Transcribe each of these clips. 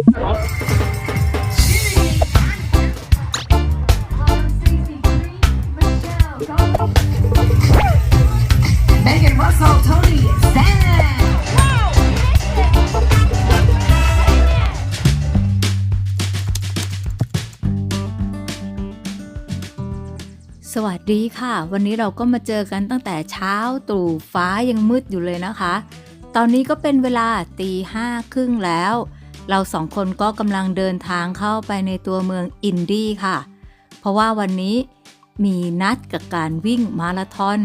Megan Russell, Tony Sam. สวัสดีค่ะ วันนี้เราก็มาเจอกันตั้งแต่เช้าตรู่ฟ้ายังมืดอยู่เลยนะคะ ตอนนี้ก็เป็นเวลาตีห้าครึ่งแล้ว เราสองคนก็กำลังเดินทางเข้าไปในตัวเมืองอินดี้ค่ะ เพราะว่าวันนี้มีนัดกับการวิ่งมาราธอน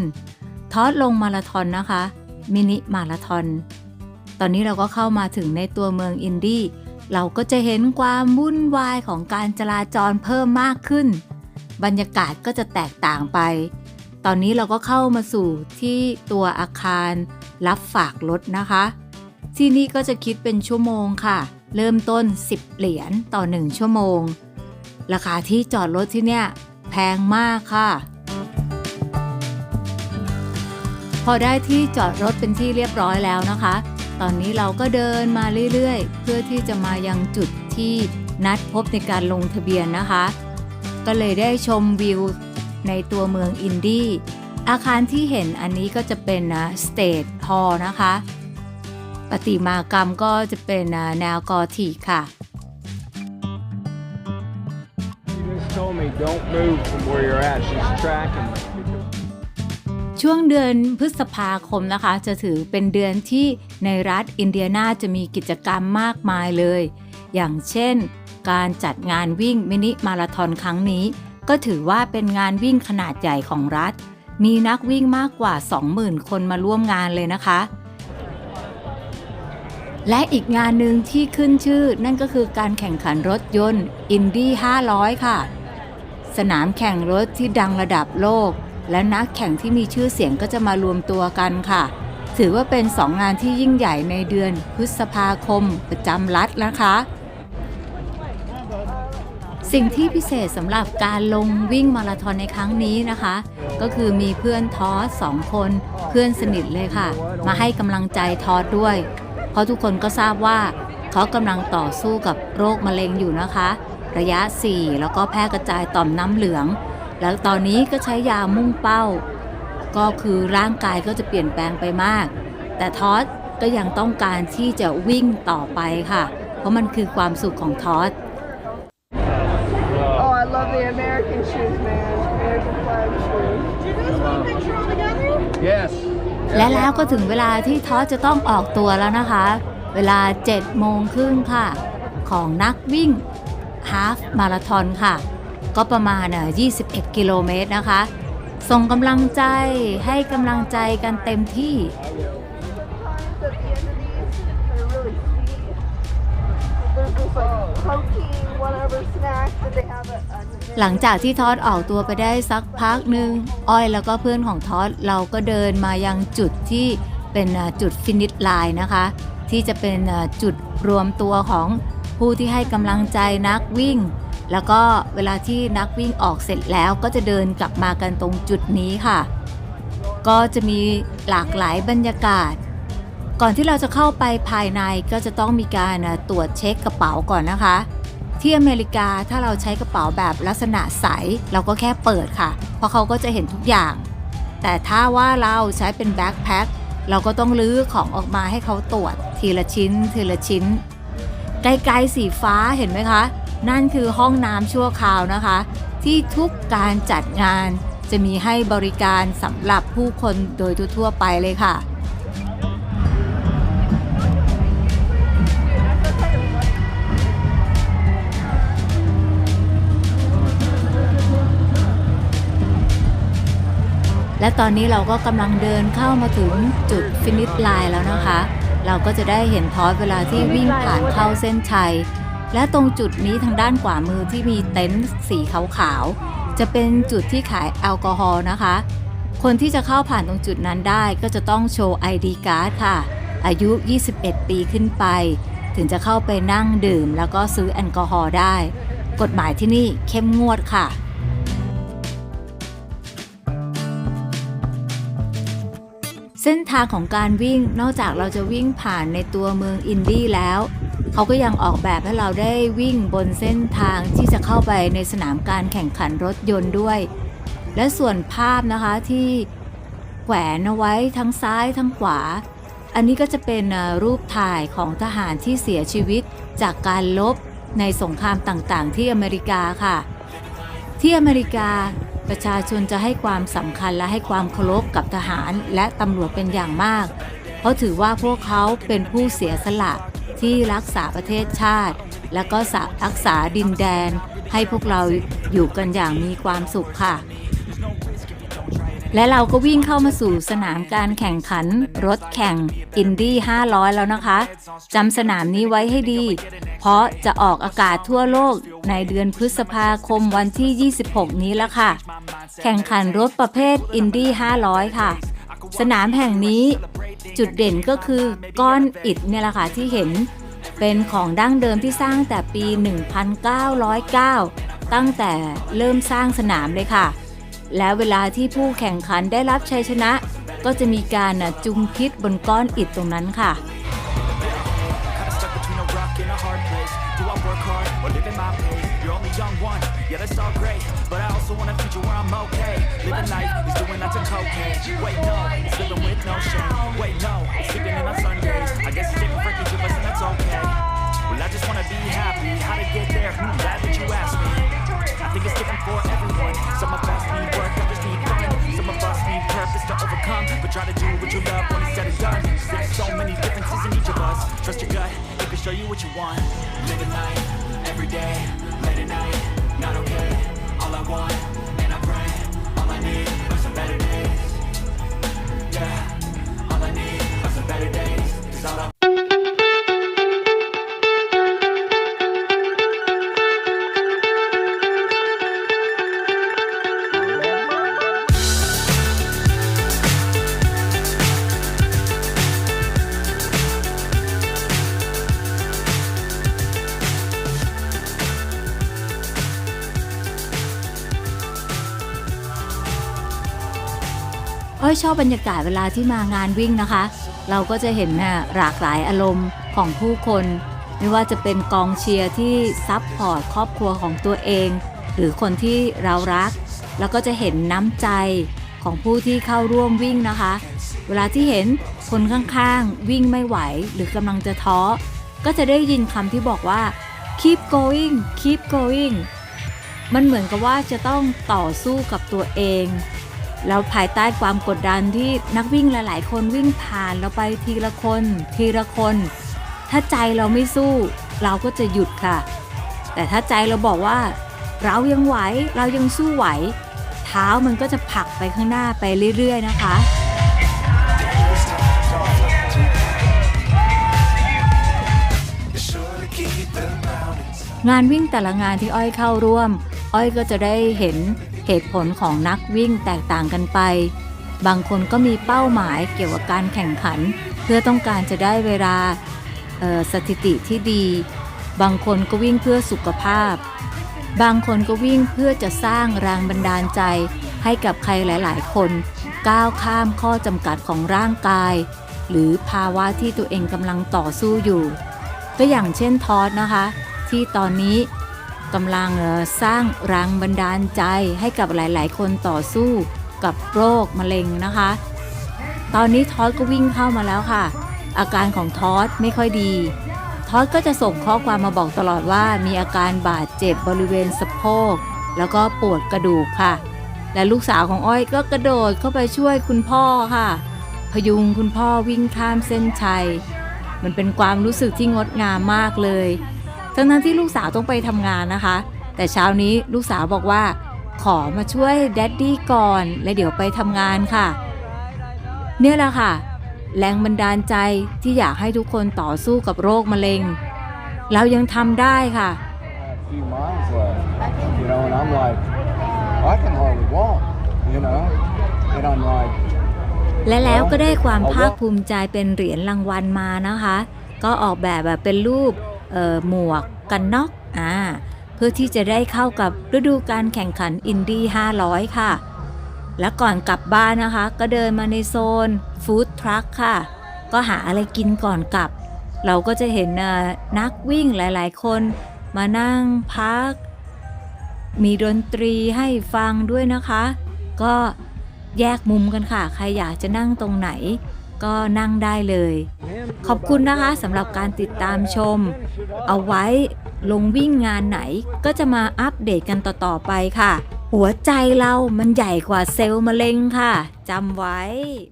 ทอดลงมาราธอนนะคะ มินิมาราธอน ตอนนี้เราก็เข้ามาถึงในตัวเมืองอินดี้ เราก็จะเห็นความวุ่นวายของการจราจรเพิ่มมากขึ้น บรรยากาศก็จะแตกต่างไป ตอนนี้เราก็เข้ามาสู่ที่ตัวอาคารรับฝากรถนะคะ ที่นี่ก็จะคิดเป็นชั่วโมงค่ะ เริ่มต้น 10 เหรียญต่อ 1 ชั่วโมง ราคาที่จอดรถที่เนี่ยแพงมากค่ะ พอได้ที่จอดรถเป็นที่เรียบร้อยแล้วนะคะ ตอนนี้เราก็เดินมาเรื่อยๆ เพื่อที่จะมายังจุดที่นัดพบในการลงทะเบียนนะคะ ก็เลยได้ชมวิวในตัวเมืองอินดี้อาคารที่เห็นอันนี้ก็จะเป็นนะสเตทฮอลนะคะ ประติมากรรมก็จะเป็นอ่าแนวกอธีกค่ะ She just told me don't move from where you're at. She's tracking me. ช่วงเดือนพฤษภาคมนะคะ จะถือเป็นเดือนที่ในรัฐอินเดียนาจะมีกิจกรรมมากมายเลย อย่างเช่น การจัดงานวิ่งมินิมาราธอนครั้งนี้ ก็ถือว่าเป็นงานวิ่งขนาดใหญ่ของรัฐ มีนักวิ่งมากกว่า 20,000 คนมาร่วมงานเลยนะคะ และอีกงานหนึ่งที่ขึ้นชื่อนั่นก็คือการแข่งขันรถยนต์อินดี้500 ค่ะ สนามแข่งรถที่ดังระดับโลก และนักแข่งที่มีชื่อเสียงก็จะมารวมตัวกันค่ะ ถือว่าเป็นสองงานที่ยิ่งใหญ่ในเดือนพฤษภาคมประจำรัฐนะคะ สิ่งที่พิเศษสำหรับการลงวิ่งมาราธอนในครั้งนี้นะคะ ก็คือมีเพื่อนทอสสองคนเพื่อนสนิทเลยค่ะ มาให้กำลังใจทอสด้วย ราะทุกคนก็ทราบว่าเขากำลังต่อสู้กับโรคมะเร็งอยู่นะคะ ระยะ 4 แล้วก็แพร่กระจายต่อมน้ำเหลือง แล้วตอนนี้ก็ใช้ยามุ่งเป้า ก็คือร่างกายก็จะเปลี่ยนแปลงไปมาก แต่ทอสก็ยังต้องการที่จะวิ่งต่อไปค่ะ เพราะมันคือความสุขของทอส Oh, I love the American shoes, man. American flag shoes. Yes. และแล้วก็ถึงเวลาที่ท้อจะต้องออกตัวแล้วนะคะ เวลา7โมงครึ่งค่ะ ของนักวิ่งฮาฟมาราทอนค่ะ ก็ประมาณเอ่อ21 กิโลเมตรนะคะ ส่งกำลังใจให้กำลังใจกันเต็มที่ At the end of these, หลังจากที่ทอดออกตัวไปได้สักพักหนึ่งอ้อยแล้วก็เพื่อนของทอดเราก็เดินมายังจุดที่เป็นจุดฟินิชไลน์นะคะ ที่จะเป็นจุดรวมตัวของผู้ที่ให้กำลังใจนักวิ่ง แล้วก็เวลาที่นักวิ่งออกเสร็จแล้วก็จะเดินกลับมากันตรงจุดนี้ค่ะ ก็จะมีหลากหลายบรรยากาศ ก่อนที่เราจะเข้าไปภายในก็จะต้องมีการตรวจเช็คกระเป๋าก่อนนะคะ ที่อเมริกาถ้าเราใช้กระเป๋าแบบลักษณะใส เราก็แค่เปิดค่ะ เพราะเขาก็จะเห็นทุกอย่าง แต่ถ้าว่าเราใช้เป็นแบ็คแพ็คเราก็ต้องลื้อของออกมาให้เขาตรวจ ทีละชิ้น ทีละชิ้นไกลๆสีฟ้าเห็นไหมคะ นั่นคือห้องน้ำชั่วคราวนะคะ ที่ทุกการจัดงานจะมีให้บริการสำหรับผู้คนโดยทั่วไปเลยค่ะ และตอนนี้เราก็กำลังเดินเข้ามาถึงจุดฟินิชไลน์แล้วนะคะ เราก็จะได้เห็นทอสเวลาที่วิ่งผ่านเข้าเส้นชัย และตรงจุดนี้ทางด้านขวามือที่มีเต็นท์สีขาวๆ จะเป็นจุดที่ขายแอลกอฮอล์นะคะ คนที่จะเข้าผ่านตรงจุดนั้นได้ก็จะต้องโชว์ ID การ์ดค่ะ อายุ 21 ปีขึ้นไป ถึงจะเข้าไปนั่งดื่มแล้วก็ซื้อแอลกอฮอล์ได้ กฎหมายที่นี่เข้มงวดค่ะ เส้นทางของการวิ่งนอกจากเราจะวิ่งผ่านในตัวเมืองอินดี้แล้ว เขาก็ยังออกแบบให้เราได้วิ่งบนเส้นทางที่จะเข้าไปในสนามการแข่งขันรถยนต์ด้วย และส่วนภาพนะคะที่แขวนเอาไว้ทั้งซ้ายทั้งขวา อันนี้ก็จะเป็นรูปถ่ายของทหารที่เสียชีวิตจากการลบในสงครามต่างๆ ที่อเมริกาค่ะ ที่อเมริกา ประชาชนจะให้ความสำคัญและให้ความเคารพกับทหารและตำรวจเป็นอย่างมาก เพราะถือว่าพวกเขาเป็นผู้เสียสละที่รักษาประเทศชาติ และก็รักษาดินแดน ให้พวกเราอยู่กันอย่างมีความสุขค่ะ และเราก็วิ่งเข้ามาสู่สนามการแข่งขัน รถแข่งอินดี้ 500 แล้วนะคะจำสนามนี้ไว้ให้ดี เพราะจะออกอากาศทั่วโลกในเดือนพฤษภาคมวันที่ 26 นี้แล้วค่ะ แข่งขันรถประเภทอินดี้ 500 ค่ะ สนามแห่งนี้จุดเด่นก็คือก้อนอิฐเนี่ยแหละค่ะที่เห็นเป็นของดั้งเดิมที่สร้างแต่ปี 1909 ตั้งแต่เริ่มสร้างสนามเลยค่ะ แล้วเวลาที่ผู้แข่งขันได้รับชัยชนะ ก็จะมีการน่ะจุงพิษบนก้อนอิฐตรงนั้นค่ะ Kinda stuck between a rock and a hard place. Do I work hard or live in my pace? You're only young one, yeah, that's all great. But I also want a future where I'm okay. Living life is doing lots of cocaine. Wait, no, it's living with no shame. Wait, no, it's sleeping in on Sundays. I guess it's different for each of us, and that's okay. Well, I just wanna be happy. Try to do what you love when it's said and done. There's so many differences in each of us. Trust your gut, it can show you what you want. Living life every day, late at night, not okay. All I want, อ้อยชอบบรรยากาศเวลาที่มางานวิ่งนะคะ เราก็จะเห็นน่ะหลากหลายอารมณ์ของผู้คน ไม่ว่าจะเป็นกองเชียร์ที่ซับพอร์ตครอบครัวของตัวเอง หรือคนที่เรารัก แล้วก็จะเห็นน้ำใจของผู้ที่เข้าร่วมวิ่งนะคะ เวลาที่เห็นคนข้างๆ วิ่งไม่ไหวหรือกำลังจะท้อ ก็จะได้ยินคำที่บอกว่า keep going keep going มันเหมือนกับว่าจะต้องต่อสู้กับตัวเอง แล้วภายใต้ความกดดันที่นักวิ่งหลาย ๆ คนวิ่งผ่านเราไปทีละคน ทีละคน ถ้าใจเราไม่สู้ เราก็จะหยุดค่ะ แต่ถ้าใจเราบอกว่า เรายังไหวเรายังสู้ไหว เท้ามันก็จะผลักไปข้างหน้าไปเรื่อย ๆ นะคะงานวิ่งแต่ละงานที่อ้อยเข้าร่วม อ้อยก็จะได้เห็น เหตุผลของนักวิ่งแตกต่างกันไป บางคนก็มีเป้าหมายเกี่ยวกับการแข่งขัน เพื่อต้องการจะได้เวลาสถิติที่ดี บางคนก็วิ่งเพื่อสุขภาพ บางคนก็วิ่งเพื่อจะสร้างแรงบันดาลใจ ให้กับใครหลาย ๆ คน ก้าวข้ามข้อจำกัดของร่างกาย หรือภาวะที่ตัวเองกำลังต่อสู้อยู่ก็อย่างเช่นทอสนะคะ ที่ตอนนี้ กำลังสร้างแรงบันดาลใจให้กับหลาย ๆ คนต่อสู้กับโรคมะเร็งนะคะ ตอนนี้ทอสก็วิ่งเข้ามาแล้วค่ะ อาการของทอสไม่ค่อยดี ทอสก็จะส่งข้อความมาบอกตลอดว่ามีอาการบาดเจ็บบริเวณสะโพก แล้วก็ปวดกระดูกค่ะ และลูกสาวของอ้อยก็กระโดดเข้าไปช่วยคุณพ่อค่ะ พยุงคุณพ่อวิ่งข้ามเส้นชัย มันเป็นความรู้สึกที่งดงามมากเลย ทั้งนั้นที่ลูกสาวต้องไปทำงานนะคะ แต่เช้านี้ลูกสาวบอกว่า ขอมาช่วยแดดดี้ก่อน และเดี๋ยวไปทำงานค่ะ เนี่ยแหละค่ะ แรงบันดาลใจที่อยากให้ทุกคนต่อสู้กับโรคมะเร็ง เรายังทำได้ค่ะ Like, และแล้วก็ได้ความภาคภูมิใจเป็นเหรียญรางวัลมานะคะ ก็ออกแบบแบบเป็นรูป หมวกกันน็อกอ่าเพื่อที่จะได้เข้ากับฤดูการแข่งขันอินดี้500 ค่ะ และก่อนกลับบ้านนะคะ ก็เดินมาในโซนฟู้ดทรัคค่ะ ก็หาอะไรกินก่อนกลับ เราก็จะเห็นนักวิ่งหลายๆ คนมานั่งพัก มีดนตรีให้ฟังด้วยนะคะ ก็แยกมุมกันค่ะ ใครอยากจะนั่งตรงไหน ก็นั่งได้เลย ขอบคุณนะคะสำหรับการติดตามชม เอาไว้ลงวิ่งงานไหนก็จะมาอัปเดตกันต่อ ๆ ไปค่ะ หัวใจเรามันใหญ่กว่าเซลล์มะเร็งค่ะจำไว้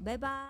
บ๊ายบาย